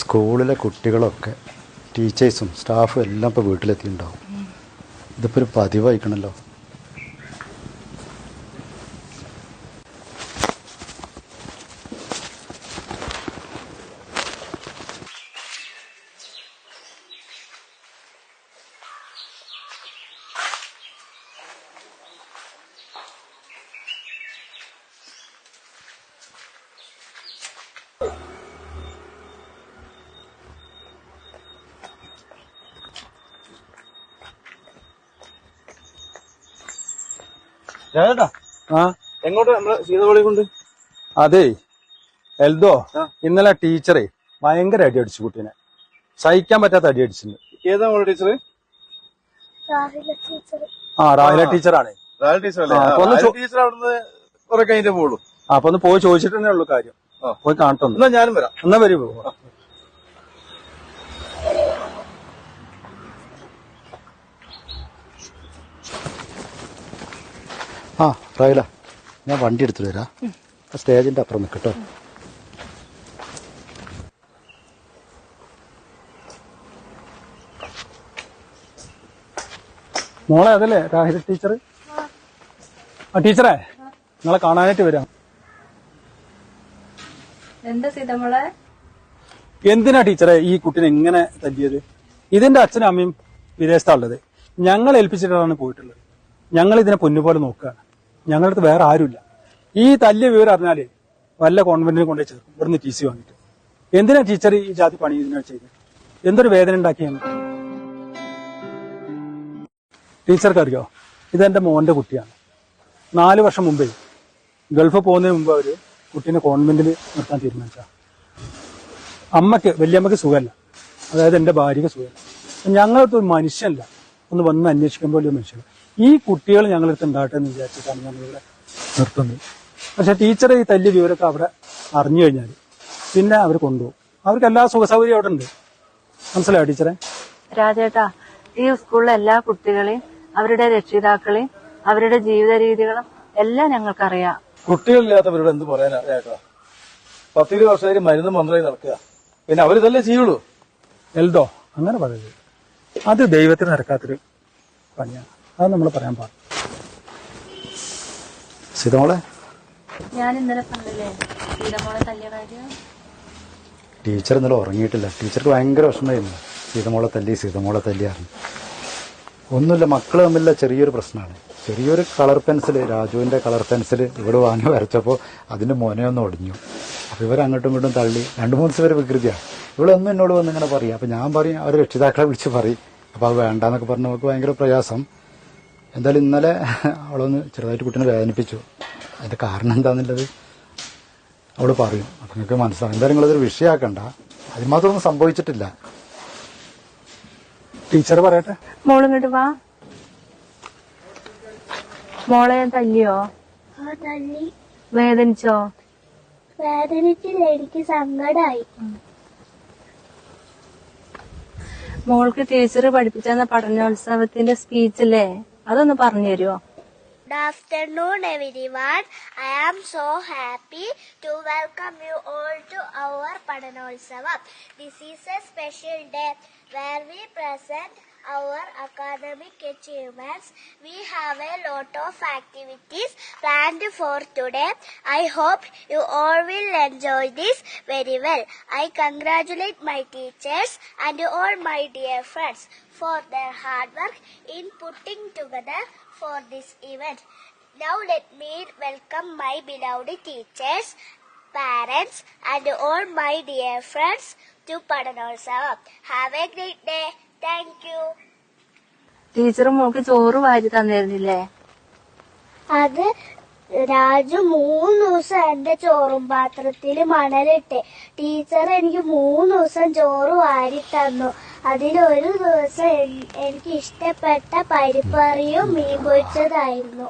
സ്കൂളിലെ കുട്ടികളൊക്കെ ടീച്ചേഴ്സും സ്റ്റാഫും എല്ലാം ഇപ്പോൾ വീട്ടിലെത്തിയിട്ടുണ്ടാവും. ഇതിപ്പോൾ ഒരു പതിവായിക്കണല്ലോ. ചേട്ടാ ആ. എങ്ങോട്ട് നമ്മൾ സീതവളി കൊണ്ട്? അതെ. എൽദോ ഇന്നലെ ടീച്ചറെ ഭയങ്കര അടി അടിച്ചു കുട്ടീനെ. സഹിക്കാൻ പറ്റാത്ത അടി അടിച്ചിട്ടുണ്ട് ഏതാ ടീച്ചർ ആ രാവിലെ ടീച്ചറാണ്. ആ, അപ്പൊ ഒന്ന് ചോ- ടീച്ചർ അവിടുന്ന് കുറെ കഴിഞ്ഞിട്ടേ പോകുള്ളൂ ആ, അപ്പൊ ഒന്ന് പോയി ചോദിച്ചിട്ടേ ഉള്ളൂ കാര്യം. പോയി കാണട്ടെ എന്നാ ഞാനും വരാം. എന്നാ വരൂ. റൈല ഞാൻ വണ്ടി എടുത്തിട്ട് വരാം. സ്റ്റേജിന്റെ സ്റ്റേജിന്റെ അപ്പുറം നിൽക്കട്ടോ മോളെ അതല്ലേ രാഹുൽ ടീച്ചർ ആ ടീച്ചറെ നിങ്ങളെ കാണാനായിട്ട് വരാം. എന്താ എന്തിനാ ടീച്ചറെ ഈ കുട്ടിനെ എങ്ങനെ തല്ലിയത്? ഇതിന്റെ അച്ഛനും അമ്മയും വിദേശത്താണുള്ളത് ഞങ്ങൾ ഏൽപ്പിച്ചിട്ടാണ് പോയിട്ടുള്ളത്. ഞങ്ങൾ ഇതിനെ പൊന്നുപോലെ നോക്കുകയാണ് ഞങ്ങളുടെ വേറെ ആരുമില്ല. ഈ തല്ലിയ വിവരം അറിഞ്ഞാൽ വല്ല കോൺവെന്റിനെ കൊണ്ടേ ചേർക്കും. ഇവിടുന്ന് ടി സി വാങ്ങിയിട്ട്. എന്തിനാ ടീച്ചർ ഈ ജാതി പണി ഇതിനാ ചെയ്തത് എന്തൊരു വേദന ഉണ്ടാക്കിയാണ്? ടീച്ചർക്ക് അറിയോ? ഇതെന്റെ മോന്റെ കുട്ടിയാണ്. നാല് വർഷം മുമ്പേ ഗൾഫ് പോകുന്നതിന് മുമ്പ് അവർ കുട്ടീനെ കോൺവെന്റിൽ നിർത്താൻ തീരുമാനിച്ച അമ്മയ്ക്ക് വല്യമ്മക്ക് സുഖമല്ല. അതായത് എന്റെ ഭാര്യക്ക് സുഖമല്ല. ഞങ്ങൾക്ക് ഒരു മനുഷ്യനല്ല. ഒന്ന് വന്ന് അന്വേഷിക്കുമ്പോൾ ഒരു മനുഷ്യൻ. ഈ കുട്ടികൾ ഞങ്ങളടുത്ത് ഉണ്ടാകട്ടെ എന്ന് വിചാരിച്ചിട്ടാണ് ഞങ്ങളിവിടെ നിർത്തുന്നത്. പക്ഷെ ടീച്ചറെ ഈ തല്ലിയ വിവരമൊക്കെ അവിടെ അറിഞ്ഞു കഴിഞ്ഞാൽ പിന്നെ അവർ കൊണ്ടുപോകും. അവർക്ക് എല്ലാ സുഖ സൗകര്യം അവിടെ ഉണ്ട്. മനസ്സിലായോ ടീച്ചറെ? രാജേട്ടാ ഈ സ്കൂളിലെ എല്ലാ കുട്ടികളെയും അവരുടെ രക്ഷിതാക്കളെയും അവരുടെ ജീവിത രീതികളും എല്ലാം ഞങ്ങൾക്കറിയാം. കുട്ടികളില്ലാത്തവരോട് എന്ത് പറയാനാ ചേട്ടാ പത്തിരു വർഷമായി മരുന്ന് മന്ത്രമായി നടക്കുക. പിന്നെ അവരിതല്ലേ ചെയ്യുള്ളൂ. എൽദോ അങ്ങനെ പറയരുത്. അത് ദൈവത്തിന് നടക്കാത്തൊരു പണിയാണ് അത് നമ്മൾ പറയാൻ പാടില്ല. സീതമോളെ? ഞാൻ ഇന്നലെ പറഞ്ഞില്ലേ സീതമോളെ തല്ലിയ കാര്യം ടീച്ചർ ഇന്നലെ ഉറങ്ങിയിട്ടില്ല. ടീച്ചർക്ക് ഭയങ്കര വിഷമമായിരുന്നു. സീതമോളെ തല്ലി സീതമോളെ തല്ലിയായിരുന്നു ഒന്നുമില്ല മക്കൾ തമ്മിലുള്ള ചെറിയൊരു പ്രശ്നമാണ്. ചെറിയൊരു കളർ പെൻസിൽ രാജുവിന്റെ കളർ പെൻസിൽ ഇവിടെ വാങ്ങി വരച്ചപ്പോൾ അതിന്റെ മോനെയൊന്നും ഒടിഞ്ഞു. അപ്പോൾ ഇവർ അങ്ങോട്ടും ഇങ്ങോട്ടും തള്ളി. രണ്ട് മൂന്ന് ദിവസം വരെ വികൃതിയാണ്. ഇവളൊന്നും എന്നോട് വന്ന് ഇങ്ങനെ പറയും. അപ്പോൾ ഞാൻ പറയും അവർ രക്ഷിതാക്കളെ വിളിച്ച് പറയും. അപ്പോൾ അത് വേണ്ടാന്നൊക്കെ പറഞ്ഞ് നമുക്ക് ഭയങ്കര പ്രയാസം. എന്തായാലും ഇന്നലെ അവളൊന്ന് ചെറുതായിട്ട് കുട്ടീനെ വേദനിപ്പിച്ചു. അതിന്റെ കാരണം എന്താണെന്നുള്ളത് അവൾ പറയും. അപ്പം നിങ്ങൾക്ക് മനസ്സിലാവും. എന്തായാലും നിങ്ങളതൊരു വിഷയമാക്കണ്ട അതിമാത്രമൊന്നും സംഭവിച്ചിട്ടില്ല. ടീച്ചർ പറയട്ടെ? മോളിങ്ങോട്ട് വാ. മോളെ തല്ലിയോ? ആ തല്ലി. വേദനിച്ചോ? വേദനിച്ചില്ല. എനിക്ക് സങ്കടായി. മോൾക്ക് ടീച്ചർ പഠിപ്പിച്ചെന്ന പഠനോത്സവത്തിന്റെ സ്പീച്ചില്ലേ? അതൊന്ന് പറഞ്ഞു തരുമോ Good afternoon, everyone. I am so happy to welcome you all to our Padanolsavam. This is a special day where we present our academic achievements. We have a lot of activities planned for today. I hope you all will enjoy this very well. I congratulate my teachers and all my dear friends for their hard work in putting together for this event. Now let me welcome my beloved teachers, parents and all my dear friends to Padanolsavam. Have a great day. Thank you. Teacher മോൾക്ക് ചോറ് വാരി തന്നിരുന്നില്ലേ? അത് രാജു മൂന്ന് ദിവസം എന്റെ ചോറും പാത്രത്തിൽ മണലിട്ടെ. Teacher എനിക്ക് മൂന്ന് ദിവസം ചോറ് വാരി തന്നു. അതിലൊരു ദിവസം എനിക്ക് ഇഷ്ടപ്പെട്ട പരിപ്പറിയും മീൻ പൊരിച്ചതായിരുന്നു.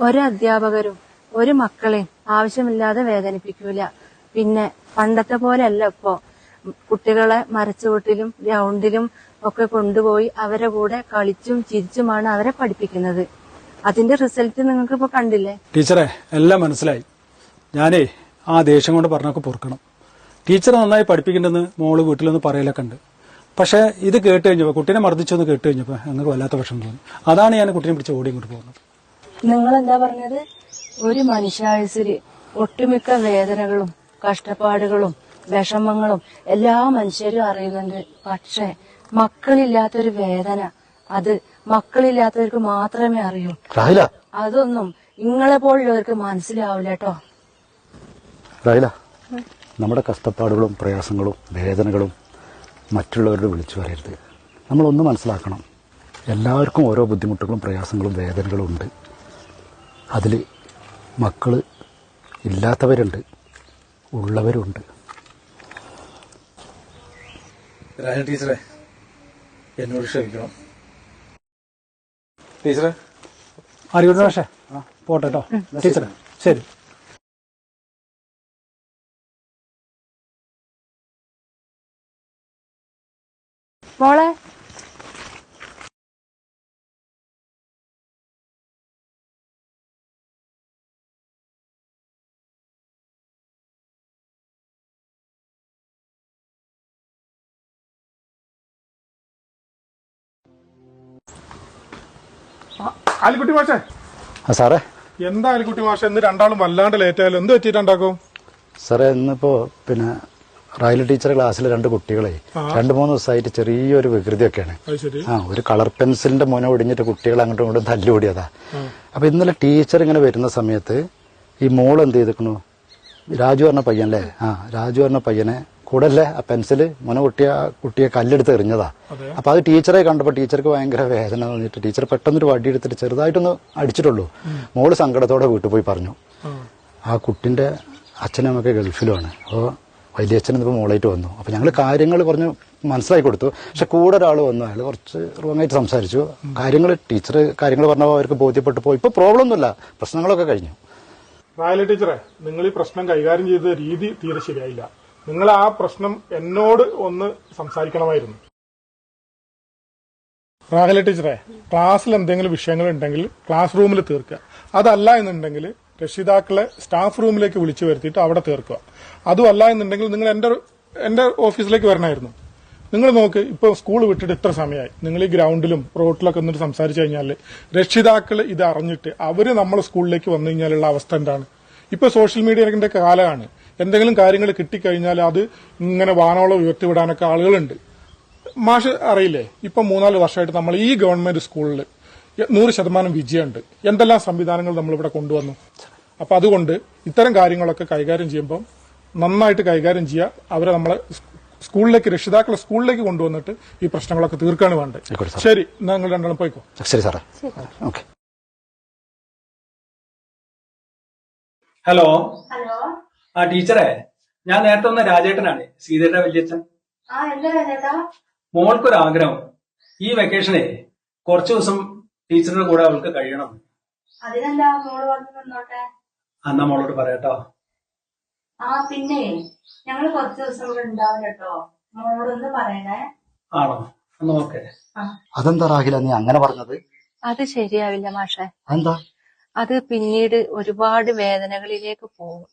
ഒരു അധ്യാപകരും ഒരു മക്കളെയും ആവശ്യമില്ലാതെ വേദനിപ്പിക്കൂല. പിന്നെ പണ്ടത്തെ പോലെയല്ല ഇപ്പോ. കുട്ടികളെ മരച്ചുവട്ടിലും ഗ്രൗണ്ടിലും ഒക്കെ കൊണ്ടുപോയി അവരെ കൂടെ കളിച്ചും ചിരിച്ചുമാണ് അവരെ പഠിപ്പിക്കുന്നത്. അതിന്റെ റിസൾട്ട് നിങ്ങൾക്ക് ഇപ്പൊ കണ്ടില്ലേ? ടീച്ചറെ എല്ലാം മനസ്സിലായി. ഞാനേ ആ ദേഷ്യം കൊണ്ട് പറഞ്ഞൊക്കെ പൊറുക്കണം. ടീച്ചർ നന്നായി പഠിപ്പിക്കേണ്ടെന്ന് മോൾ വീട്ടിലൊന്ന് പറയലൊക്കെ ഉണ്ട്. പക്ഷേ ഇത് കേട്ട് കഴിഞ്ഞപ്പോൾ കുട്ടീനെ മർദ്ദിച്ചൊന്ന് കേട്ട് കഴിഞ്ഞപ്പോൾ ഞങ്ങൾക്ക് വല്ലാത്ത വിഷമം തോന്നി. അതാണ് ഞാൻ കുട്ടീനെ പിടിച്ച് ഓടി ഇങ്ങോട്ട് പോകുന്നത്. നിങ്ങൾ എന്താ പറഞ്ഞത്? ഒരു മനുഷ്യായുസിൽ ഒട്ടുമിക്ക വേദനകളും കഷ്ടപ്പാടുകളും വിഷമങ്ങളും എല്ലാ മനുഷ്യരും അറിയുന്നുണ്ട്. പക്ഷെ മക്കളില്ലാത്തൊരു വേദന. അത് മക്കളില്ലാത്തവർക്ക് മാത്രമേ അറിയൂ. അതൊന്നും നിങ്ങളെ പോലുള്ളവർക്ക് മനസ്സിലാവില്ല കേട്ടോ നമ്മുടെ കഷ്ടപ്പാടുകളും പ്രയാസങ്ങളും വേദനകളും മറ്റുള്ളവരോട് വിളിച്ചു പറയരുത്. നമ്മളൊന്ന് മനസ്സിലാക്കണം. എല്ലാവർക്കും ഓരോ ബുദ്ധിമുട്ടുകളും പ്രയാസങ്ങളും വേദനകളും ഉണ്ട്. അതിൽ മക്കൾ ഇല്ലാത്തവരുണ്ട്. ഉള്ളവരുണ്ട്. രാജൻ ടീച്ചറെ എന്നോട് ക്ഷമിക്കണം. ടീച്ചറെ? അറിയൂടെ പക്ഷേ പോട്ടെ കേട്ടോ ടീച്ചറെ ശരി. മോളെ ആലിക്കുട്ടി മാഷേ. ആ സാറേ. എന്താ ആലിക്കുട്ടി മാഷേ ഇന്ന് രണ്ടാളും വല്ലാണ്ട് ലേറ്റ് ആയാലും എന്ത് പറ്റിയിട്ടുണ്ടാക്കും? സാറേ ഇന്നിപ്പോ പിന്നെ റയൽ ടീച്ചർ ക്ലാസ്സിൽ രണ്ട് കുട്ടികളെ രണ്ട് മൂന്ന് ദിവസമായിട്ട് ചെറിയൊരു വികൃതിയൊക്കെയാണ്. ആ ഒരു കളർ പെൻസിലിന്റെ മുന ഒടിഞ്ഞിട്ട് കുട്ടികൾ അങ്ങോട്ടും ഇങ്ങോട്ടും തല്ലുകൂടിയതാ. അപ്പൊ ഇന്നലെ ടീച്ചർ ഇങ്ങനെ വരുന്ന സമയത്ത് ഈ മോൾ എന്ത് ചെയ്തിക്കണു രാജു പറഞ്ഞ പയ്യനല്ലേ? ആ രാജു പറഞ്ഞ പയ്യനെ കൂടെ ആ പെൻസിൽ മുന കുട്ടിയ കുട്ടിയെ കല്ലെടുത്ത് എറിഞ്ഞതാ. അപ്പൊ അത് ടീച്ചറെ കണ്ടപ്പോൾ ടീച്ചർക്ക് ഭയങ്കര വേദന തോന്നിയിട്ട് ടീച്ചർ പെട്ടെന്നൊരു വടി എടുത്തിട്ട് ചെറുതായിട്ടൊന്ന് അടിച്ചിട്ടുള്ളൂ. മോൾ സങ്കടത്തോടെ വീട്ടിൽ പോയി പറഞ്ഞു. ആ. കുട്ടിന്റെ അച്ഛനും അമ്മയൊക്കെ ഗൾഫിലുമാണ്. അപ്പോൾ വലിയച്ഛൻ ഇപ്പൊ മോളായിട്ട് വന്നു. അപ്പോൾ ഞങ്ങൾ കാര്യങ്ങൾ കുറഞ്ഞ് മനസ്സിലാക്കി കൊടുത്തു. പക്ഷെ കൂടെ ഒരാൾ വന്നു. അയാൾ കുറച്ച് റോങ്ങായിട്ട് സംസാരിച്ചു. കാര്യങ്ങൾ ടീച്ചർ കാര്യങ്ങൾ പറഞ്ഞപ്പോൾ അവർക്ക് ബോധ്യപ്പെട്ടു പോയി. ഇപ്പോൾ പ്രോബ്ലം ഒന്നുമില്ല. പ്രശ്നങ്ങളൊക്കെ കഴിഞ്ഞു. റായല ടീച്ചറെ നിങ്ങൾ ഈ പ്രശ്നം കൈകാര്യം ചെയ്ത രീതി തീരെ ശരിയായില്ല. നിങ്ങൾ ആ പ്രശ്നം എന്നോട് ഒന്ന് സംസാരിക്കണമായിരുന്നു. റാഹല ടീച്ചറെ ക്ലാസ്സിൽ എന്തെങ്കിലും വിഷയങ്ങൾ ഉണ്ടെങ്കിൽ ക്ലാസ് റൂമിൽ തീർക്കുക. അതല്ല എന്നുണ്ടെങ്കിൽ രക്ഷിതാക്കളെ സ്റ്റാഫ് റൂമിലേക്ക് വിളിച്ചു വരുത്തിയിട്ട് അവിടെ തീർക്കുക. അതുമല്ല എന്നുണ്ടെങ്കിൽ നിങ്ങൾ എന്റെ എന്റെ ഓഫീസിലേക്ക് വരണമായിരുന്നു. നിങ്ങൾ നോക്ക് ഇപ്പോൾ സ്കൂൾ വിട്ടിട്ട് ഇത്ര സമയമായി. നിങ്ങൾ ഈ ഗ്രൗണ്ടിലും റോട്ടിലൊക്കെ എന്നിട്ട് സംസാരിച്ചു കഴിഞ്ഞാൽ രക്ഷിതാക്കൾ ഇത് അറിഞ്ഞിട്ട് അവർ നമ്മൾ സ്കൂളിലേക്ക് വന്നു കഴിഞ്ഞാലുള്ള അവസ്ഥ എന്താണ്? ഇപ്പൊ സോഷ്യൽ മീഡിയയുടെ കാലമാണ്. എന്തെങ്കിലും കാര്യങ്ങൾ കിട്ടിക്കഴിഞ്ഞാൽ അത് ഇങ്ങനെ വാനോളം ഉയർത്തിവിടാനൊക്കെ ആളുകളുണ്ട്. മാഷ് അറിയില്ലേ? ഇപ്പം മൂന്നാൽ വർഷമായിട്ട് നമ്മൾ ഈ ഗവൺമെന്റ് സ്കൂളിൽ നൂറ് ശതമാനം വിജയമുണ്ട്. എന്തെല്ലാം സംവിധാനങ്ങൾ നമ്മളിവിടെ കൊണ്ടുവന്നു? അപ്പം അതുകൊണ്ട് ഇത്തരം കാര്യങ്ങളൊക്കെ കൈകാര്യം ചെയ്യുമ്പോൾ നന്നായിട്ട് കൈകാര്യം ചെയ്യുക. അവരെ നമ്മളെ സ്കൂളിലേക്ക് രക്ഷിതാക്കളെ സ്കൂളിലേക്ക് കൊണ്ടുവന്നിട്ട് ഈ പ്രശ്നങ്ങളൊക്കെ തീർക്കാണ് വേണ്ടത്. ശരി എന്നാ നിങ്ങൾ രണ്ടാളും പോയിക്കോ. ശരി സാറേ. ഓക്കെ. ഹലോ. ഹലോ. ആ ടീച്ചറെ ഞാൻ നേരത്തെ വന്ന രാജേട്ടനാണ് സീതയുടെ വല്യച്ഛൻ. ആ എന്താ മോൾക്കൊരു ആഗ്രഹം ഈ വെക്കേഷനെ കുറച്ചു ദിവസം ടീച്ചറിന്റെ കൂടെ അവൾക്ക് കഴിയണം. അതിനെന്താ മോൾ വന്ന് നിന്നോട്ടെ അന്നാ മോളോട് പറയട്ടോ. ആ പിന്നെ ഞങ്ങൾ കുറച്ച് ദിവസം ഇവിടെ ഉണ്ടാവും കേട്ടോ. മോളൊന്ന് പറയണേ. ആണോ? എന്നാ ഓക്കെ. അതെന്താ റാഹില നീ അങ്ങനെ പറഞ്ഞത്? അത് ശരിയാവില്ല മാഷെ. എന്താ അത് പിന്നീട് ഒരുപാട് വേദനകളിലേക്ക് പോകും.